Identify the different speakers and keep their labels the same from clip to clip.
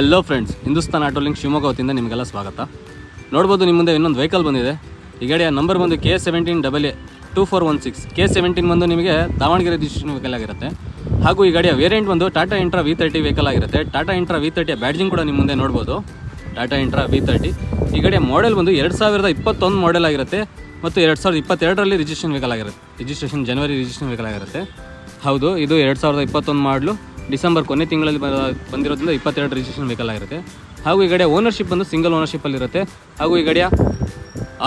Speaker 1: Hello friends Hindustan auto link Shivamogga ವತಿಯಿಂದ ನಿಮಗೆಲ್ಲ ಸ್ವಾಗತ. ನೋಡ್ಬೋದು ನಿಮ್ಮ ಮುಂದೆ ಇನ್ನೊಂದು ವೆಹಿಕಲ್ ಬಂದಿದೆ. ಈ ಗಾಡಿಯ ನಂಬರ್ ಬಂದು K seventeen double A two four one six K seventeen ಬಂದು ನಿಮಗೆ ದಾವಣಗೆರೆ ರಿಜಿಸ್ಟ್ರೇಷನ್ ವೆಹಿಕಲ್ ಆಗಿರುತ್ತೆ. ಹಾಗೂ ಈ ಗಾಡಿಯ ವೇರಿಯಂಟ್ ಬಂದು Tata Intra V thirty vehicle ಆಗಿರುತ್ತೆ. ಟಾಟಾ ಇಂಟ್ರಾ ವಿ ತರ್ಟಿಯ ಬ್ಯಾಡ್ಜಿಂಗ್ ಕೂಡ ನಿಮ್ಮ ಮುಂದೆ ನೋಡ್ಬೋದು. ಟಾಟಾ ಇಂಟ್ರಾ ವಿ ತರ್ಟಿ ಈ ಗಾಡಿಯ ಮಾಡೆಲ್ ಬಂದು ಎರಡು ಸಾವಿರದ ಇಪ್ಪತ್ತೊಂದು ಮಾಡೆಲ್ ಆಗಿರುತ್ತೆ ಮತ್ತು ಎರಡು ಸಾವಿರದ ಇಪ್ಪತ್ತೆರಡರಲ್ಲಿ ರಿಜಿಸ್ಟ್ರೇಷನ್ ವೆಹಿಕಲ್ ಆಗಿರುತ್ತೆ. ರಿಜಿಸ್ಟ್ರೇಷನ್ ಜನವರಿ ರಿಜಿಸ್ಟ್ರೇಷನ್ ವೆಹಿಕಲ್ ಆಗಿರುತ್ತೆ. ಹೌದು, ಇದು ಎರಡು ಸಾವಿರದ ಇಪ್ಪತ್ತೊಂದು ಮಾಡಲು ಡಿಸೆಂಬರ್ ಕೊನೆ ತಿಂಗಳಲ್ಲಿ ಬಂದಿರೋದ್ರಿಂದ ಇಪ್ಪತ್ತೆರಡು ರಿಜಿಸ್ಟ್ರೇಷನ್ ವೆಹಿಕಲ್ ಆಗಿರುತ್ತೆ. ಹಾಗೂ ಈ ಗಾಡಿಯ ಓನರ್ಶಿಪ್ ಬಂದು ಸಿಂಗಲ್ ಓನರ್ಶಿಪ್ಪಲ್ಲಿ ಇರುತ್ತೆ. ಹಾಗೂ ಈ ಗಾಡಿಯ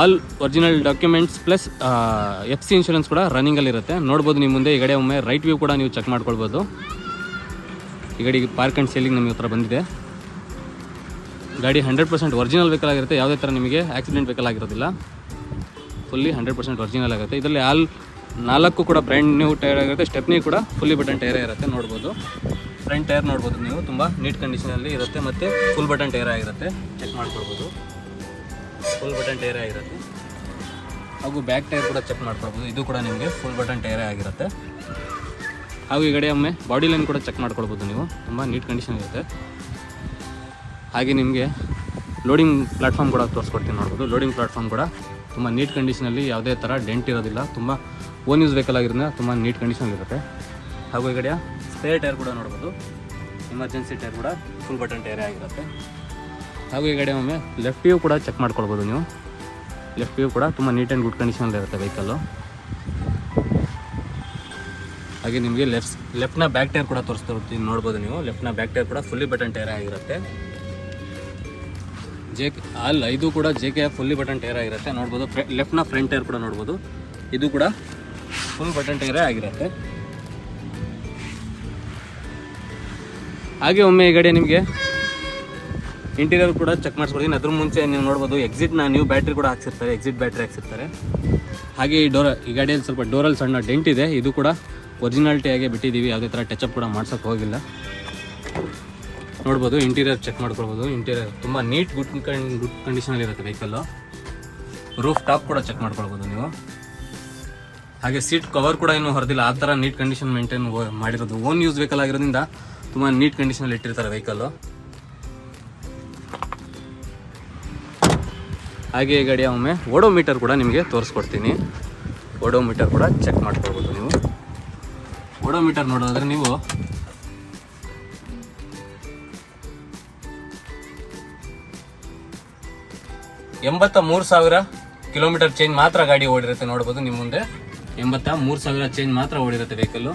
Speaker 1: all original documents plus F C insurance ಕೂಡ ರನ್ನಿಂಗಲ್ಲಿ ಇರುತ್ತೆ. ನೋಡ್ಬೋದು ನಿಮ್ಮ ಮುಂದೆ ಈ ಗಡೆಯ ಒಮ್ಮೆ ರೈಟ್ ವ್ಯೂ ಕೂಡ ನೀವು ಚೆಕ್ ಮಾಡ್ಕೊಳ್ಬೋದು. ಈ ಗಡಿ ಪಾರ್ಕ್ ಆ್ಯಂಡ್ ಸೇಲಿಂಗ್ ನಮಗೆ ಹತ್ರ ಬಂದಿದೆ. ಗಾಡಿ ಹಂಡ್ರೆಡ್ ಪರ್ಸೆಂಟ್ ಒರಿಜಿನಲ್ ವೆಹಿಕಲ್ ಆಗಿರುತ್ತೆ. ಯಾವುದೇ ಥರ ನಿಮಗೆ ಆಕ್ಸಿಡೆಂಟ್ ವೆಹಿಕಲ್ ಆಗಿರೋದಿಲ್ಲ. ಫುಲ್ಲಿ ಹಂಡ್ರೆಡ್ ಪರ್ಸೆಂಟ್ ಒರಿಜಿನಲ್ ಆಗುತ್ತೆ ಇದರಲ್ಲಿ ಆಲ್ ನಾಲ್ಕು ಕೂಡ ಬ್ರ್ಯಾಂಡ್ ನ್ಯೂ ಟೈರ್ ಆಗಿರುತ್ತೆ. ಸ್ಟೆಪ್ನಿ ಕೂಡ ಫುಲ್ಲಿ ಬಟನ್ ಟೈರೇ ಇರುತ್ತೆ, ನೋಡ್ಬೋದು. ಫ್ರಂಟ್ ಟೈರ್ ನೋಡ್ಬೋದು ನೀವು, ತುಂಬ ನೀಟ್ ಕಂಡೀಷನಲ್ಲಿ ಇರುತ್ತೆ ಮತ್ತು ಫುಲ್ ಬಟನ್ ಟೈರ್ ಆಗಿರುತ್ತೆ. ಚೆಕ್ ಮಾಡ್ಕೊಳ್ಬೋದು. ಫುಲ್ ಬಟನ್ ಟೈರ್ ಆಗಿರುತ್ತೆ. ಹಾಗೂ ಬ್ಯಾಕ್ ಟೈರ್ ಕೂಡ ಚೆಕ್ ಮಾಡ್ಕೊಳ್ಬೋದು. ಇದು ಕೂಡ ನಿಮಗೆ ಫುಲ್ ಬಟನ್ ಟೈರ್ ಆಗಿರುತ್ತೆ. ಹಾಗೂ ಈ ಕಡೆ ಒಮ್ಮೆ ಬಾಡಿ ಲೈನ್ ಕೂಡ ಚೆಕ್ ಮಾಡ್ಕೊಳ್ಬೋದು ನೀವು. ತುಂಬ ನೀಟ್ ಕಂಡೀಷನ್ ಇರುತ್ತೆ. ಹಾಗೆ ನಿಮಗೆ ಲೋಡಿಂಗ್ ಪ್ಲಾಟ್ಫಾರ್ಮ್ ಕೂಡ ತೋರಿಸ್ಕೊಡ್ತೀನಿ ನೋಡ್ಬೋದು. ಲೋಡಿಂಗ್ ಪ್ಲಾಟ್ಫಾರ್ಮ್ ಕೂಡ ತುಂಬ ನೀಟ್ ಕಂಡೀಷನಲ್ಲಿ ಯಾವುದೇ ಥರ ಡೆಂಟ್ ಇರೋದಿಲ್ಲ. ತುಂಬ ಓನ್ ಯೂಸ್ ವೆಹಿಕಲ್ ಆಗಿರೋದ್ರಿಂದ ತುಂಬ ನೀಟ್ ಕಂಡೀಷನ್ ಇರುತ್ತೆ. ಹಾಗೂ ಈ ಕಡೆಯ ಸ್ಪೇರ್ ಟೈರ್ ಕೂಡ ನೋಡ್ಬೋದು. ಎಮರ್ಜೆನ್ಸಿ ಟೈರ್ ಕೂಡ ಫುಲ್ ಬಟನ್ ಟೈರ್ ಆಗಿರುತ್ತೆ. ಹಾಗೂ ಈ ಕಡೆ ಒಮ್ಮೆ ಲೆಫ್ಟ್ ವ್ಯೂ ಕೂಡ ಚೆಕ್ ಮಾಡ್ಕೊಳ್ಬೋದು ನೀವು. ಲೆಫ್ಟ್ ವ್ಯೂ ಕೂಡ ತುಂಬ ನೀಟ್ ಆ್ಯಂಡ್ ಗುಡ್ ಕಂಡೀಷನಲ್ಲಿ ಇರುತ್ತೆ ವೆಹಿಕಲ್ಲು ಹಾಗೆ ನಿಮಗೆ ಲೆಫ್ಟ್ ಲೆಫ್ಟ್ನ ಬ್ಯಾಕ್ ಟೈರ್ ಕೂಡ ತೋರಿಸ್ತಾ ಹೋಗ್ತೀನಿ ನೋಡ್ಬೋದು ನೀವು. ಲೆಫ್ಟ್ನ ಬ್ಯಾಕ್ ಟೈರ್ ಕೂಡ ಫುಲ್ಲಿ ಬಟನ್ ಟೈರ್ ಆಗಿರುತ್ತೆ. ಜೆ ಅಲ್ಲಿ, ಇದು ಕೂಡ J K fully button tyre ಆಗಿರುತ್ತೆ. ನೋಡ್ಬೋದು ಫ್ರೆ ಲೆಫ್ಟ್ನ ಫ್ರಂಟ್ ಟೈರ್ ಕೂಡ ನೋಡ್ಬೋದು. ಇದು ಕೂಡ ಫುಲ್ ಬಟನ್ ಟೈರೇ ಆಗಿರುತ್ತೆ. ಹಾಗೆ ಒಮ್ಮೆ ಈ ಗಾಡಿ ನಿಮಗೆ ಇಂಟೀರಿಯರ್ ಕೂಡ ಚೆಕ್ ಮಾಡಿಸ್ಕೊಡ್ತೀನಿ ಅದ್ರ ಮುಂಚೆ ನೀವು ನೋಡ್ಬೋದು ಎಕ್ಸಿಟ್ನ ನ್ಯೂ ಬ್ಯಾಟ್ರಿ ಕೂಡ ಹಾಕ್ಸಿರ್ತಾರೆ. Exit battery ಹಾಕ್ಸಿರ್ತಾರೆ. ಹಾಗೆ ಈ ಡೋರ್ ಈ ಗಾಡಿಯಲ್ಲಿ ಸ್ವಲ್ಪ ಡೋರಲ್ಲಿ ಸಣ್ಣ ಡೆಂಟ್ ಇದೆ. ಇದು ಕೂಡ ಒರಿಜಿನಾಲಿಟಿಯಾಗೆ ಬಿಟ್ಟಿದ್ದೀವಿ ಯಾವುದೇ ಥರ ಟಚಪ್ ಕೂಡ ಮಾಡ್ಸೋಕ್ಕೆ ಹೋಗಿಲ್ಲ. ನೋಡ್ಬೋದು ಇಂಟೀರಿಯರ್ ಚೆಕ್ ಮಾಡ್ಕೊಳ್ಬೋದು. ಇಂಟೀರಿಯರ್ ತುಂಬ ನೀಟ್ ಗುಡ್ ಕಂಡ್ ಗುಡ್ ಕಂಡೀಷನಲ್ಲಿರುತ್ತೆ ವೆಹಿಕಲ್ಲು ರೂಫ್ ಟಾಪ್ ಕೂಡ ಚೆಕ್ ಮಾಡ್ಕೊಳ್ಬೋದು ನೀವು. ಹಾಗೆ ಸೀಟ್ ಕವರ್ ಕೂಡ ಏನು ಹೊರದಿಲ್ಲ. ಆ ಥರ ನೀಟ್ ಕಂಡೀಷನ್ ಮೇಂಟೈನ್ ಮಾಡಿರೋದು. ಓನ್ ಯೂಸ್ ವೆಹಿಕಲ್ ಆಗಿರೋದ್ರಿಂದ ತುಂಬ ನೀಟ್ ಕಂಡೀಷನಲ್ಲಿ ಇಟ್ಟಿರ್ತಾರೆ ವೆಹಿಕಲ್ಲು ಹಾಗೆ ಈ ಗಾಡಿಯ ಒಮ್ಮೆ ಓಡೋಮೀಟರ್ ಕೂಡ ನಿಮಗೆ ತೋರಿಸ್ಕೊಡ್ತೀನಿ. ಓಡೋ ಮೀಟರ್ ಕೂಡ ಚೆಕ್ ಮಾಡ್ಕೊಳ್ಬೋದು ನೀವು. ಓಡೋ ಮೀಟರ್ ನೋಡೋದಾದ್ರೆ ನೀವು ಎಂಬತ್ತ ಮೂರು ಸಾವಿರ ಕಿಲೋಮೀಟರ್ ಚೇಂಜ್ ಮಾತ್ರ ಗಾಡಿ ಓಡಿರುತ್ತೆ ನೋಡ್ಬೋದು ನಿಮ್ಮ ಮುಂದೆ. ಎಂಬತ್ತ ಮೂರು ಸಾವಿರ ಚೇಂಜ್ ಮಾತ್ರ ಓಡಿರುತ್ತೆ ವೆಹಿಕಲ್ಲು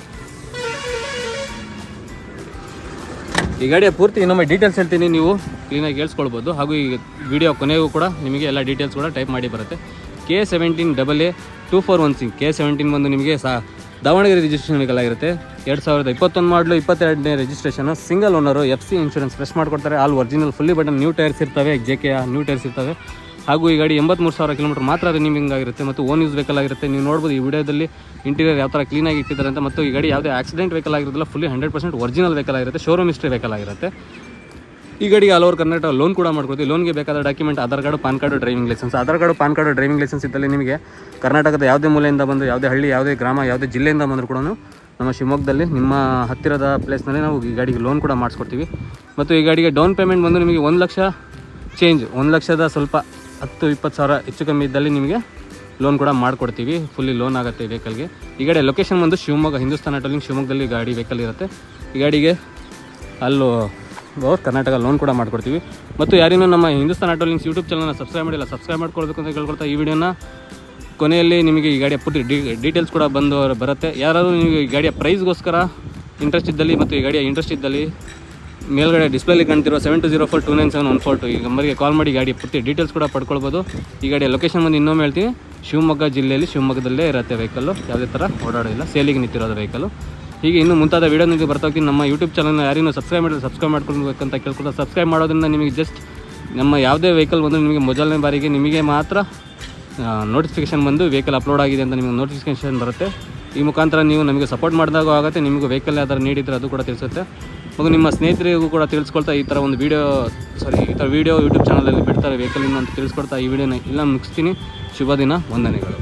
Speaker 1: ಈ ಗಾಡಿಯ ಪೂರ್ತಿ ಇನ್ನೊಮ್ಮೆ ಡೀಟೇಲ್ಸ್ ಹೇಳ್ತೀನಿ, ನೀವು ಕ್ಲೀನಾಗಿ ಕೇಳಿಸ್ಕೊಳ್ಬೋದು ಹಾಗೂ ಈ ವಿಡಿಯೋ ಕೊನೆಗೂ ಕೂಡ ನಿಮಗೆ ಎಲ್ಲ ಡೀಟೇಲ್ಸ್ ಕೂಡ ಟೈಪ್ ಮಾಡಿ ಬರುತ್ತೆ. K seventeen double A two four one Singh K seventeen ಬಂದು ನಿಮಗೆ ಸಹ ದಾವಣಗೆರೆ ರಿಜಿಸ್ಟ್ರೇಷನ್ ವೆಹಿಕಲ್ ಆಗಿರುತ್ತೆ. ಎರಡು ಸಾವಿರದ ಇಪ್ಪತ್ತೊಂದು ಮಾಡಲು ಇಪ್ಪತ್ತೆರಡನೇ registration single owner F C insurance fresh ಮಾಡ್ಕೊಡ್ತಾರೆ. All original fully button new tyres ಇರ್ತವೆ ಜೆ ಕೆ ನ್ಯೂ ಟೈರ್ಸ್ ಇರ್ತವೆ. ಹಾಗೂ ಈ ಗಾಡಿ ಎಂಬತ್ಮೂರು ಸಾವಿರ ಕಿಲೋಮೀಟರ್ ಮಾತ್ರ ರನ್ನಿಂಗ್ ಆಗಿರುತ್ತೆ ಮತ್ತು ಓನ್ ಯೂಸ್ ವೆಹಿಕಲ್ ಆಗಿರುತ್ತೆ. ನೀವು ನೋಡ್ಬೋದು ಈ ವಿಡಿಯೋದಲ್ಲಿ ಇಂಟೀರಿಯರ್ ಯಾವ ಥರ ಕ್ಲೀನಾಗಿ ಇಟ್ಟಿದ್ದಾರೆ ಅಂತ ಮತ್ತು ಈ ಗಾಡಿ ಯಾವುದೇ ಆಕ್ಸಿಡೆಂಟ್ ವೆಹಿಕಲ್ ಆಗಿರೋದಿಲ್ಲ fully hundred percent original vehicle ಆಗಿರುತ್ತೆ ಶೋರೂಮ್ ಹಿಸ್ಟ್ರಿ ವೆಹಿಕಲ್ ಆಗಿರುತ್ತೆ. ಈ ಗಾಡಿಗೆ ಆಲ್ ಓವರ್ ಕರ್ನಾಟಕ ಲೋನ್ ಕೂಡ ಮಾಡ್ಕೊಡ್ತೀವಿ. ಲೋನ್ಗೆ ಬೇಕಾದ document Aadhaar card PAN card driving licence Aadhaar card PAN card driving licence ಇದ್ದಲ್ಲಿ ನಿಮಗೆ ಕರ್ನಾಟಕದ ಯಾವುದೇ ಮೂಲೆಯಿಂದ ಬಂದು, ಯಾವುದೇ ಹಳ್ಳಿ, ಯಾವುದೇ ಗ್ರಾಮ, ಯಾವುದೇ ಜಿಲ್ಲೆಯಿಂದ ಬಂದರೂ ಕೂಡ ನಮ್ಮ ಶಿವಮೊಗ್ಗದಲ್ಲಿ ನಿಮ್ಮ ಹತ್ತಿರದ ಪ್ಲೇಸ್ನಲ್ಲಿ ನಾವು ಈ ಗಾಡಿಗೆ ಲೋನ್ ಕೂಡ ಮಾಡಿಸ್ಕೊಡ್ತೀವಿ. ಮತ್ತು ಈ ಗಾಡಿಗೆ ಡೌನ್ ಪೇಮೆಂಟ್ ಬಂದು ನಿಮಗೆ ಒಂದು ಲಕ್ಷ ಚೇಂಜ್ ಒಂದು ಲಕ್ಷದ ಸ್ವಲ್ಪ ಹತ್ತು ಇಪ್ಪತ್ತು ಸಾವಿರ ಹೆಚ್ಚು ಕಮ್ಮಿ ಇದ್ದಲ್ಲಿ ನಿಮಗೆ ಲೋನ್ ಕೂಡ ಮಾಡಿಕೊಡ್ತೀವಿ. ಫುಲ್ಲಿ ಲೋನ್ ಆಗುತ್ತೆ ಈ ವೆಹಿಕಲ್ಗೆ ಈ ಗಾಡಿ ಲೊಕೇಶನ್ ಬಂದು ಶಿವಮೊಗ್ಗ, ಹಿಂದೂಸ್ತಾನ್ ಆಟೋಲಿಂಗ್ ಶಿವಮೊಗ್ಗದಲ್ಲಿ ಗಾಡಿ ವೆಹಿಕಲ್ ಇರುತ್ತೆ. ಈ ಗಾಡಿಗೆ ಅಲ್ಲೂ ಕರ್ನಾಟಕ ಲೋನ್ ಕೂಡ ಮಾಡ್ಕೊಡ್ತೀವಿ. ಮತ್ತು ಯಾರೇನೂ ನಮ್ಮ ಹಿಂದೂಸ್ತಾನ್ ಆಟೋಲಿಂಗ್ಸ್ ಯೂಟ್ಯೂಬ್ ಚಾನಲ್ನ ಸಬ್ಸ್ಕ್ರೈಬ್ ಮಾಡಿಲ್ಲ ಸಬ್ಸ್ಕ್ರೈಬ್ ಮಾಡ್ಕೊಳ್ಬೇಕು ಅಂತ ಕೇಳ್ಕೊಳ್ತಾ ಈ ವಿಡಿಯೋನ ಕೊನೆಯಲ್ಲಿ ನಿಮಗೆ ಈ ಗಾಡಿಯ ಪೂರ್ತಿ ಡೀಟೇಲ್ಸ್ ಕೂಡ ಬಂದು ಬರುತ್ತೆ. ಯಾರಾದರೂ ನಿಮಗೆ ಈ ಗಾಡಿಯ ಪ್ರೈಸ್ಗೋಸ್ಕರ ಇಂಟ್ರೆಸ್ಟ್ ಇದ್ದಲ್ಲಿ ಮತ್ತು ಈ ಗಾಡಿಯ ಇಂಟ್ರೆಸ್ಟ್ ಇದ್ದಲ್ಲಿ ಮೇಲ್ಗಡೆ ಡಿಸ್ಪ್ಲೇಲಿ ಕಾಣ್ತಿರೋ seven two zero four two nine seven one four two ಈ ನಂಬರ್ಗೆ ಕಾಲ್ ಮಾಡಿ ಗಾಡಿ ಪೂರ್ತಿ ಡೀಟೇಲ್ಸ್ ಕೂಡ ಪಡ್ಕೊಳ್ಬೋದು. ಈ ಗಾಡಿ ಲೊಕೇಶನ್ ಬಂದು ಇನ್ನೊಮ್ಮೆ ಹೇಳ್ತೀನಿ. ಶಿವಮೊಗ್ಗ ಜಿಲ್ಲೆಯಲ್ಲಿ ಶಿವಮೊಗ್ಗದಲ್ಲೇ ಇರುತ್ತೆ ವೆಹಿಕಲ್ಲು ಯಾವುದೇ ಥರ ಓಡಾಡೋದಿಲ್ಲ ಸೇಲಿಗೆ ನಿಂತಿರೋದು ವೆಹಿಕಲು ಹೀಗೆ ಇನ್ನು ಮುಂತಾದ ವೀಡಿಯೋ ನಿಮಗೆ ಬರ್ತಾ ಹೋಗ್ತೀನಿ. ನಮ್ಮ ಯೂಟ್ಯೂಬ್ ಚಾನಲ್ನ ಯಾರಿನೂ ಸಬ್ಸ್ಕ್ರೈಬ್ ಮಾಡಿದ್ರೆ ಸಬ್ಸ್ಕ್ರೈಬ್ ಮಾಡ್ಕೊಳ್ಬೇಕಂತ ಕೇಳ್ಕೊಳ್ತಾ ಸಬ್ಸ್ಕ್ರೈಬ್ ಮಾಡೋದ್ರಿಂದ ನಿಮಗೆ ಜಸ್ಟ್ ನಮ್ಮ ಯಾವುದೇ ವೆಹಿಕಲ್ ಬಂದರೂ ನಿಮಗೆ ಮೊದಲನೇ ಬಾರಿಗೆ ನಿಮಗೆ ಮಾತ್ರ ನೋಟಿಫಿಕೇಷನ್ ಬಂದು ವೆಹಿಕಲ್ ಅಪ್ಲೋಡ್ ಆಗಿದೆ ಅಂತ ನಿಮಗೆ ನೋಟಿಫಿಕೇಷನ್ ಬರುತ್ತೆ. ಈ ಮುಖಾಂತರ ನೀವು ನಮಗೆ ಸಪೋರ್ಟ್ ಮಾಡಿದಾಗೂ ಆಗುತ್ತೆ, ನಿಮಗೆ ವೆಹಿಕಲ್ ಯಾವ್ದಾರು ನೀಡಿದರೆ ಅದು ಕೂಡ ತಿಳಿಸುತ್ತೆ. ಹಾಗೂ ನಿಮ್ಮ ಸ್ನೇಹಿತರಿಗೂ ಕೂಡ ತಿಳಿಸ್ಕೊಳ್ತಾ ಈ ಥರ ಒಂದು ವೀಡಿಯೋ ಸಾರಿ ಈ ಥರ ವೀಡಿಯೋ ಯೂಟ್ಯೂಬ್ ಚಾನಲಲ್ಲಿ ಬಿಡ್ತಾರೆ ವೆಹಿಕಲಿಂದ ಅಂತ ತಿಳಿಸ್ಕೊಡ್ತಾ ಈ ವಿಡಿಯೋನ ಇಲ್ಲ ಮುಗಿಸ್ತೀನಿ. ಶುಭ ದಿನ, ವಂದನೆಗಳು.